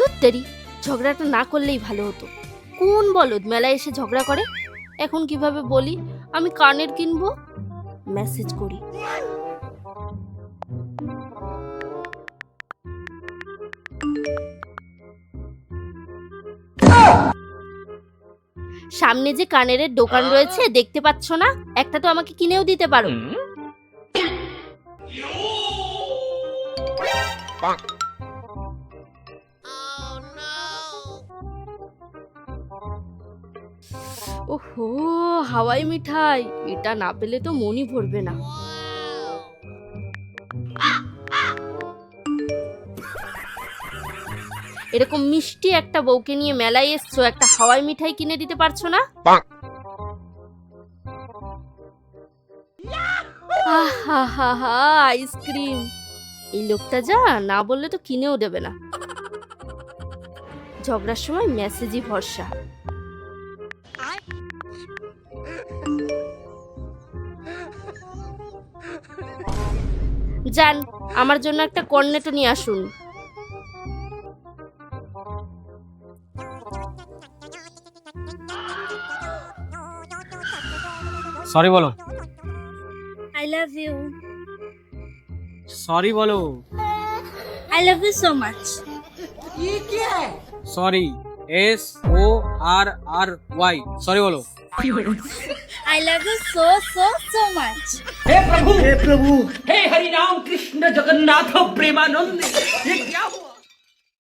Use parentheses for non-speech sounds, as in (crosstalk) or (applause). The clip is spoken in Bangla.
ধুত্তেরি ঝগড়াটা না করলেই ভালো হতো। কোন বলদ মেলায় এসে ঝগড়া করে? এখন কীভাবে বলি? আমি কানের কিনবো? মেসেজ করি। সামনে যে কানের দোকান রয়েছে দেখতে পাচ্ছ না? একটা তো আমাকে কিনেও দিতে পারো। ওহো হাওয়াই মিঠাই। এটা না পেলে তো মনই ভরবে না। এরকম মিষ্টি একটা বউকে নিয়ে মেলায় এসছো একটা হাওয়াই মিঠাই কিনে দিতে পারছ না? আইসক্রিম। এই লোকটা যা না বললে তো কিনেও দেবে না। ঝগড়ার সময় মেসেজই ভরসা। যান আমার জন্য একটা কর্নেটো নিয়ে আসুন। সরি বলো। আই লাভ ইউ সরি বলো। I love you so much. Sorry S O R R Y sorry বলো। (laughs) I love you so so so much हे प्रभु! हे प्रभु! हे हरि राम कृष्ण जगन्नाथ प्रेमानंद ये क्या हुआ?